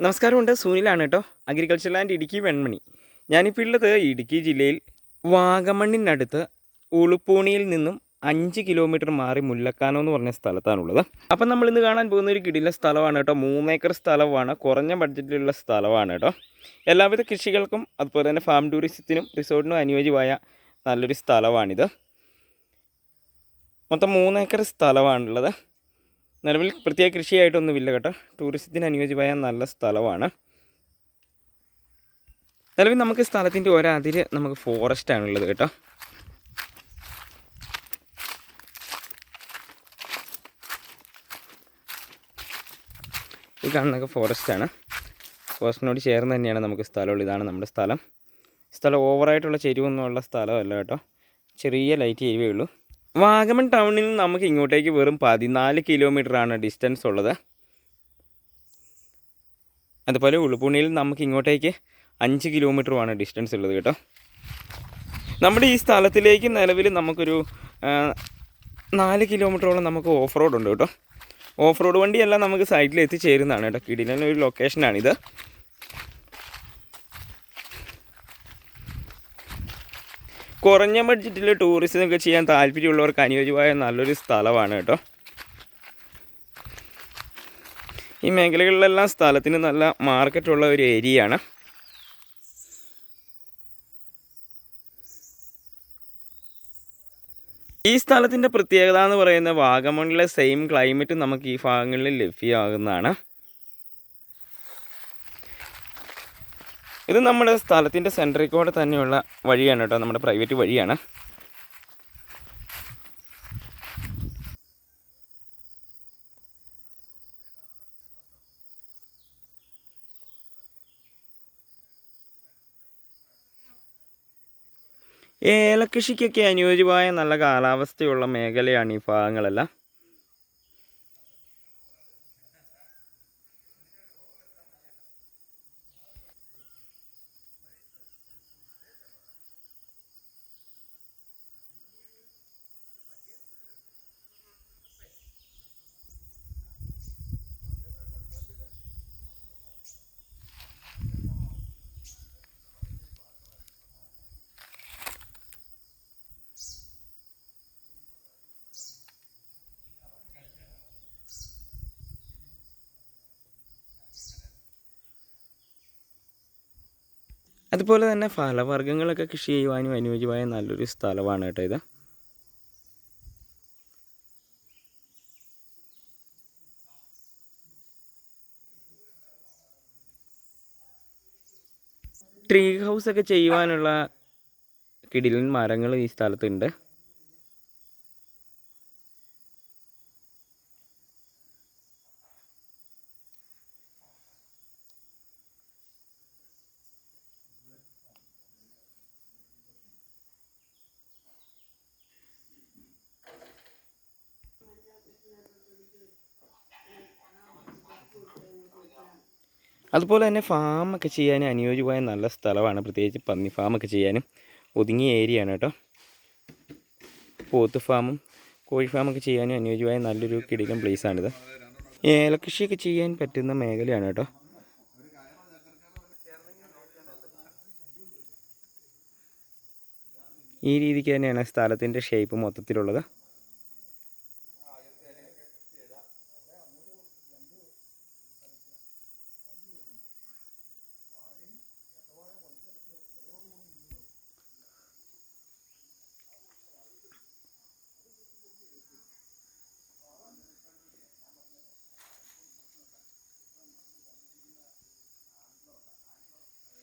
നമസ്കാരമുണ്ട്. സൂനിലാണ് കേട്ടോ. Agriculture land Idukki Venmani. ഞാനിപ്പോൾ ഉള്ളത് ഇടുക്കി ജില്ലയിൽ വാഗമണ്ണിനടുത്ത് ഉളുപ്പൂണിയിൽ നിന്നും അഞ്ച് കിലോമീറ്റർ മാറി മുല്ലക്കാനോ എന്ന് പറഞ്ഞ സ്ഥലത്താണുള്ളത്. അപ്പം നമ്മൾ ഇന്ന് കാണാൻ പോകുന്ന ഒരു കിടില സ്ഥലമാണ് കേട്ടോ. മൂന്നേക്കർ സ്ഥലമാണ്. കുറഞ്ഞ ബഡ്ജറ്റിലുള്ള സ്ഥലമാണ് കേട്ടോ. എല്ലാവിധ കൃഷികൾക്കും അതുപോലെ തന്നെ ഫാം ടൂറിസത്തിനും റിസോർട്ടിനും അനുയോജ്യമായ നല്ലൊരു സ്ഥലമാണിത്. മൊത്തം മൂന്നേക്കർ സ്ഥലമാണുള്ളത്. നിലവിൽ പ്രത്യേക കൃഷിയായിട്ടൊന്നുമില്ല കേട്ടോ. ടൂറിസത്തിന് അനുയോജ്യമായ നല്ല സ്ഥലമാണ്. നിലവിൽ നമുക്ക് സ്ഥലത്തിന്റെ ഒരതിര് നമുക്ക് ഫോറസ്റ്റ് ആണുള്ളത് കേട്ടോ. ഈ കാണുന്നൊക്കെ ഫോറസ്റ്റ് ആണ്. ഫോറസ്റ്റിനോട് ചേർന്ന് തന്നെയാണ് നമുക്ക് സ്ഥലമുള്ളത്. ഇതാണ് നമ്മുടെ സ്ഥലം. സ്ഥലം ഓവറായിട്ടുള്ള ചെരിവൊന്നുമുള്ള സ്ഥലമല്ല കേട്ടോ. ചെറിയ ലൈറ്റ് ഏരിയേ ഉള്ളൂ. വാഗമൺ ടൗണിൽ നിന്ന് നമുക്ക് ഇങ്ങോട്ടേക്ക് വെറും പതിനാല് ആണ് ഡിസ്റ്റൻസ് ഉള്ളത്. അതുപോലെ ഉളുപ്പുണിയിൽ നമുക്ക് ഇങ്ങോട്ടേക്ക് അഞ്ച് കിലോമീറ്ററുമാണ് ഡിസ്റ്റൻസ് ഉള്ളത് കേട്ടോ. നമ്മുടെ ഈ സ്ഥലത്തിലേക്ക് നിലവിൽ നമുക്കൊരു നാല് കിലോമീറ്ററോളം നമുക്ക് ഓഫ് റോഡ് ഉണ്ട് കേട്ടോ. ഓഫ് റോഡ് വണ്ടിയെല്ലാം നമുക്ക് സൈഡിൽ എത്തിച്ചേരുന്നതാണ് കേട്ടോ. കിടിലൊരു ലൊക്കേഷനാണിത് കുറഞ്ഞ ബഡ്ജറ്റിൽ ടൂറിസം ഒക്കെ ചെയ്യാൻ താല്പര്യമുള്ളവർക്ക് അനുയോജ്യമായ നല്ലൊരു സ്ഥലമാണ് കേട്ടോ. ഈ മേഖലകളിലെല്ലാം സ്ഥലത്തിന് നല്ല മാർക്കറ്റുള്ള ഒരു ഏരിയയാണ് ഈ സ്ഥലത്തിന്റെ പ്രത്യേകത എന്ന് പറയുന്നത് വാഗമണിലെ സെയിം ക്ലൈമറ്റ് നമുക്ക് ഈ ഭാഗങ്ങളിൽ ലഭ്യമാകുന്നതാണ്. ഇത് നമ്മുടെ സ്ഥലത്തിന്റെ സെന്ററിൽ കൂടെ തന്നെയുള്ള വഴിയാണ് കേട്ടോ നമ്മുടെ പ്രൈവറ്റ് വഴിയാണ്. ഏലകൃഷിക്കൊക്കെ അനുയോജ്യമായ നല്ല കാലാവസ്ഥയുള്ള മേഖലയാണ് ഈ ഭാഗങ്ങളെല്ലാം. അതുപോലെ തന്നെ ഫലവർഗങ്ങളൊക്കെ കൃഷി ചെയ്യുവാനും അനുയോജ്യമായ നല്ലൊരു സ്ഥലമാണ് കേട്ടോ ഇത്. ട്രീ ഹൗസ് ഒക്കെ ചെയ്യുവാനുള്ള കിടിലൻ മരങ്ങൾ ഈ സ്ഥലത്തുണ്ട്. അതുപോലെ തന്നെ ഫാമൊക്കെ ചെയ്യാൻ അനുയോജ്യമായ നല്ല സ്ഥലമാണ്. പ്രത്യേകിച്ച് പന്നി ഫാമൊക്കെ ചെയ്യാനും ഒതുങ്ങിയ ഏരിയയാണ് കേട്ടോ. പോത്ത് ഫാമും കോഴി ഫാമൊക്കെ ചെയ്യാനും അനുയോജ്യമായ നല്ലൊരു കിടിലൻ പ്ലേസാണിത് ഏലകൃഷിയൊക്കെ ചെയ്യാൻ പറ്റുന്ന മേഖലയാണ് കേട്ടോ. ഈ രീതിക്ക് തന്നെയാണ് സ്ഥലത്തിന്റെ ഷേപ്പ് മൊത്തത്തിലുള്ളത്.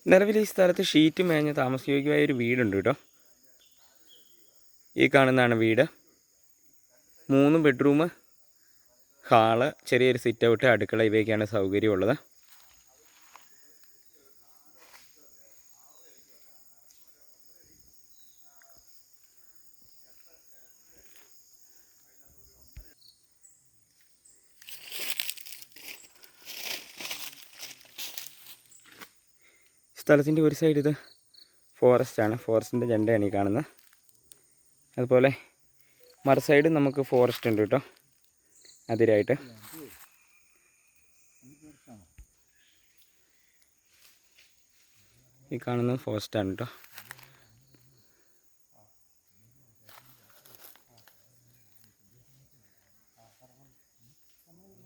നിലവിൽ ഈ സ്ഥലത്ത് ഷീറ്റ് മേഞ്ഞ് താമസയോഗ്യമായ ഒരു വീടുണ്ട് കേട്ടോ. ഈ കാണുന്നതാണ് വീട്. മൂന്ന് ബെഡ്റൂം ഹാൾ ചെറിയൊരു സിറ്റ് ഔട്ട് അടുക്കള ഇവയൊക്കെയാണ് സൗകര്യമുള്ളത്. സ്ഥലത്തിന്റെ ഒരു സൈഡ് ഇത് ഫോറസ്റ്റ് ആണ്. ഫോറസ്റ്റിന്റെ ജെണ്ടയാണ് ഈ കാണുന്നത്. അതുപോലെ മറ സൈഡ് നമുക്ക് ഫോറസ്റ്റ് ഉണ്ട് കേട്ടോ. അതിരായിട്ട്. ഈ കാണുന്നത് ഫോറസ്റ്റാണ് കേട്ടോ.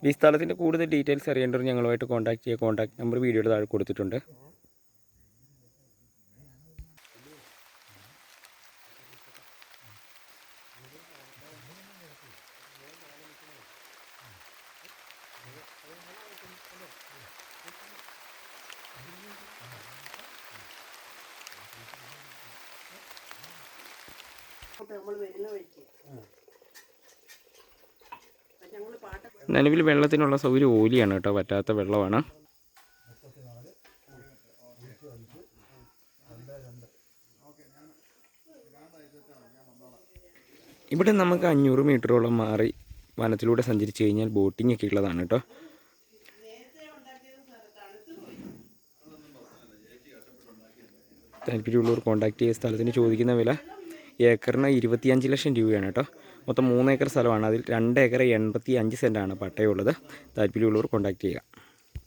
ഈ സ്ഥലത്തിന്റെ കൂടുതൽ ഡീറ്റെയിൽസ് അറിയേണ്ടവർ ഞങ്ങളുമായിട്ട് കോൺടാക്ട് ചെയ്യുക കോൺടാക്ട് നമ്പർ വീഡിയോയുടെ താഴെ കൊടുത്തിട്ടുണ്ട്. നിലവിൽ വെള്ളത്തിനുള്ള സൗകര്യം ഓലിയാണ് കേട്ടോ പറ്റാത്ത വെള്ളമാണ്. ഇവിടെ നമുക്ക് അഞ്ഞൂറ് മീറ്ററോളം മാറി വനത്തിലൂടെ സഞ്ചരിച്ചു കഴിഞ്ഞാൽ ബോട്ടിംഗ് ഒക്കെ ഉള്ളതാണ് കേട്ടോ. താല്പര്യമുള്ളവർ കോൺടാക്ട് ചെയ്യുക സ്ഥലത്തിന് ചോദിക്കുന്ന വില. ഏക്കറിന് ഇരുപത്തിയഞ്ച് ലക്ഷം രൂപയാണ് കേട്ടോ. മൊത്തം മൂന്ന് ഏക്കർ സ്ഥലമാണ്. അതിൽ രണ്ട് ഏക്കർ എൺപത്തി അഞ്ച് സെന്റാണ് പട്ടയമുള്ളത്. താല്പര്യമുള്ളവർ കോൺടാക്ട് ചെയ്യുക.